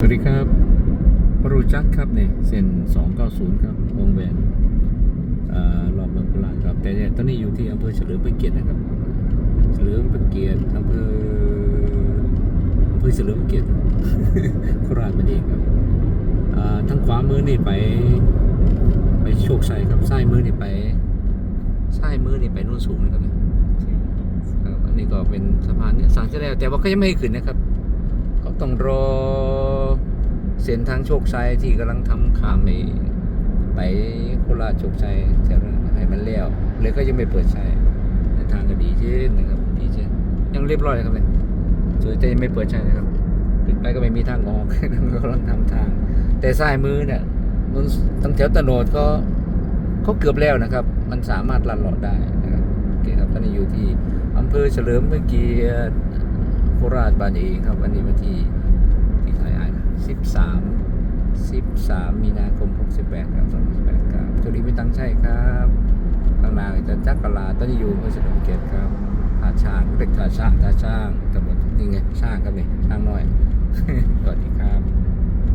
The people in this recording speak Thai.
สวัสดีครับปรูจักรครับเนี่ยเส้น290 ครับวงแหวนเอ่อรอบเมืองโคราชครับ แต่เนี่ยตอนนี้อยู่ที่อำเภอเฉลิมพระเกียรตินะครับ เฉลิมพระเกียรติอำเภออำเภอเฉลิมพระเกียรติโคราชมันเองครับอ่าทางขวามือนี่ไป ไปโชคชัยครับซ้ายมือนี่ไปซ้ายมือนี่ไปโน่นสูงนะครับเนี่ยครับอันนี้ก็เป็นสะพานเนี่ยสร้างเสร็จแล้วแต่ว่าก็ยังไม่ให้ขึ้นนะครับเขาต้องรอเส้นทางโชคชัยที่กำลังทำข้ามไปไปโคราชโชคชัยแถวนั้นให้มันเลี้ยวเลยก็ยังไม่เปิดใช้ทางก็ดีขึ้นนะครับดีขึ้นยังเรียบร้อยครับเนี่ยสวยแต่ยังไม่เปิดใช้นะครับขึ้นไปก็ไม่มีทางออกกำลังทำทาง แต่ซ้ายมือเนี่ยนนตั้งแถวตะโนดก็เขาเกือบแล้วนะครับ มันสามารถลัดเลาะได้นะครับโอเคครับตอนนี้อยู่ที่อำเภอเฉลิมพระเกียรติโคราชบ้านเองครับวันนี้วันที่ที่ 3 มีนาคม 68 ครับ2018ครับจุลีพิตังใช่ครับข้างหน้าจะจักรลาต้นยูเพื่อสนุกเกตครับท่าช้างเด็กท่าช้างท่าช้างกำหนดนี่ไงช้างครับนี่ช้างน้อย